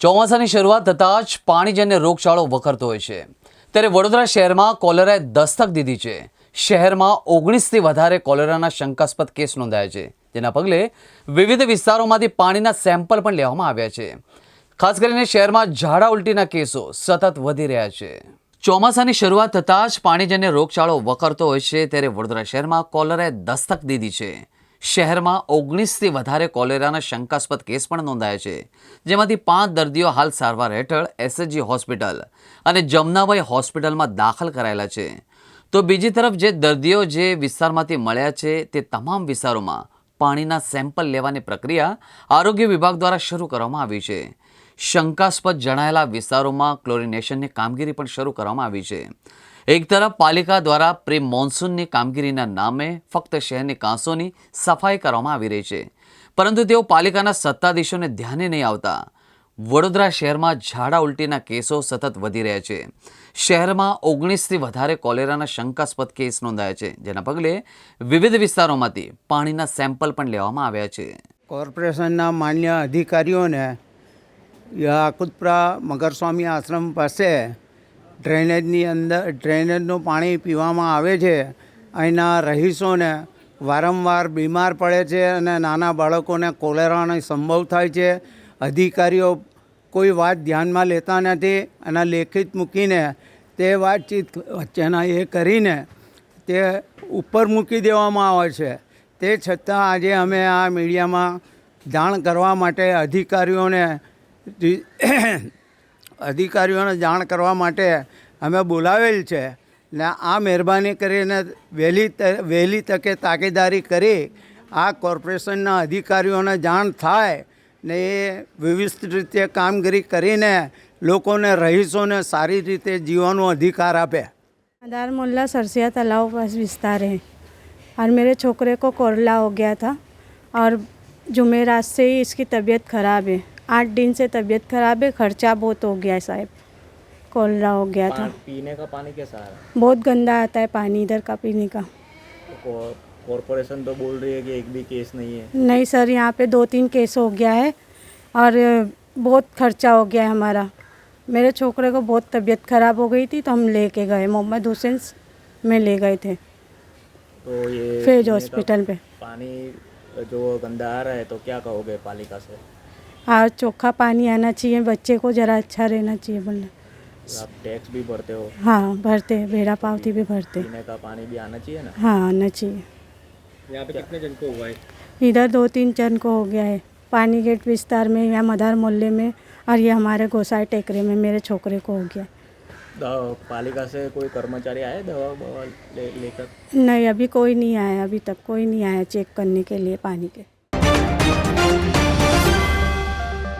ચોમાસાની શરૂઆત થતાં જ પાણીજન્ય રોગચાળો વખરતો હોય છે. ત્યારે વડોદરા શહેરમાં કોલેરાએ દસ્તક દીધી છે. શહેરમાં ઓગણીસથી વધારે કોલેરાના શંકાસ્પદ કેસ નોંધાયા છે. જેના પગલે વિવિધ વિસ્તારોમાંથી પાણીના સેમ્પલ પણ લેવામાં આવ્યા છે. ખાસ કરીને શહેરમાં ઝાડા ઉલટીના કેસો સતત વધી રહ્યા છે. ચોમાસાની શરૂઆત થતાં જ પાણીજન્ય રોગચાળો વકરતો હોય છે. ત્યારે વડોદરા શહેરમાં કોલેરાએ દસ્તક દીધી છે. શહેરમાં ઓગણીસથી વધારે કોલેરાના શંકાસ્પદ કેસ પણ નોંધાયા છે. જેમાંથી પાંચ દર્દીઓ હાલ સારવાર હેઠળ એસએચજી હોસ્પિટલ અને જમનાભાઈ હોસ્પિટલમાં દાખલ કરાયેલા છે. તો બીજી તરફ જે દર્દીઓ જે વિસ્તારમાંથી મળ્યા છે તે તમામ વિસ્તારોમાં પાણીના સેમ્પલ લેવાની પ્રક્રિયા આરોગ્ય વિભાગ દ્વારા શરૂ કરવામાં આવી છે. શંકાસ્પદ જણાયેલા વિસ્તારોમાં ક્લોરિનેશનની કામગીરી પણ શરૂ કરવામાં આવી છે. એક તરફ પાલિકા દ્વારા પ્રી મોન્સૂનની કામગીરીના નામે ફક્ત શહેરની કાંસોની સફાઈ કરવામાં આવી રહી છે. પરંતુ તેઓ પાલિકાના સત્તાધીશોને ધ્યાને નહીં આવતા. વડોદરા શહેરમાં ઝાડા ઉલટીના કેસો સતત વધી રહ્યા છે. શહેરમાં ઓગણીસથી વધારે કોલેરાના શંકાસ્પદ કેસ નોંધાયા છે, જેના પગલે વિવિધ વિસ્તારોમાંથી પાણીના સેમ્પલ પણ લેવામાં આવ્યા છે. કોર્પોરેશનના માન્ય અધિકારીઓને યાકુતપુરા મગરસ્વામી આશ્રમ પાસે ડ્રેનેજની અંદર, ડ્રેનેજનું પાણી પીવામાં આવે છે. અહીંના રહીશોને વારંવાર બીમાર પડે છે અને નાના બાળકોને કોલેરાનો સંભવ થાય છે. અધિકારીઓ કોઈ વાત ધ્યાનમાં લેતા નથી. અને લેખિત મૂકીને તે વાતચીત વચ્ચેના એ કરીને તે ઉપર મૂકી દેવામાં આવે છે. તે છતાં આજે અમે આ મીડિયામાં જાણ કરવા માટે અધિકારીઓને અધિકારીઓને જાણ કરવા માટે અમે બોલાવેલ છે ને આ મહેરબાની કરીને વહેલી ત- વહેલી તકે તાકેદારી કરી આ કોર્પોરેશનના અધિકારીઓને જાણ થાય ને એ વ્યવસ્થિત રીતે કામગીરી કરીને લોકોને રહીશોને સારી રીતે જીવવાનો અધિકાર આપે मदार मुल्ला सरसिया तालाब पास विस्तार है और मेरे छोकरे को कोरला हो गया था और जुमेरात से ही इसकी तबीयत ख़राब है आठ दिन से तबीयत ख़राब है खर्चा बहुत हो गया है साहब। कोलरा हो गया था। पीने का पानी कैसा आ रहा है? बहुत गंदा आता है पानी इधर का पीने का। कॉरपोरेशन तो बोल रही है कि एक भी केस नहीं है। नहीं सर यहाँ पे दो तीन केस हो गया है और बहुत खर्चा हो गया है हमारा। मेरे छोकरे को बहुत तबीयत ख़राब हो गई थी तो हम लेके गए मोहम्मद हुसैन में ले गए थे। तो ये फ़ेज़ हॉस्पिटल पे। पानी जो गंदा आ रहा है तो क्या कहोगे पालिका से? और चोखा पानी आना चाहिए बच्चे को ज़रा अच्छा रहना चाहिए बोलना। आप टैक्स भी भरते हो? हाँ भरते बेड़ा पावती भी भरते। पीने का पानी भी आना चाहिए ना? हाँ आना चाहिए। यहाँ पे कितने जन को हुआ है? इधर दो तीन जन को हो गया है। पानी गेट विस्तार में या मदार मोहल्ले में और ये हमारे गोसाई टेकरे में मेरे छोकरे को हो गया। पालिका से कोई कर्मचारी आया दवा ले लेकर? नहीं अभी कोई नहीं आया अभी तक कोई नहीं आया चेक करने के लिए पानी के।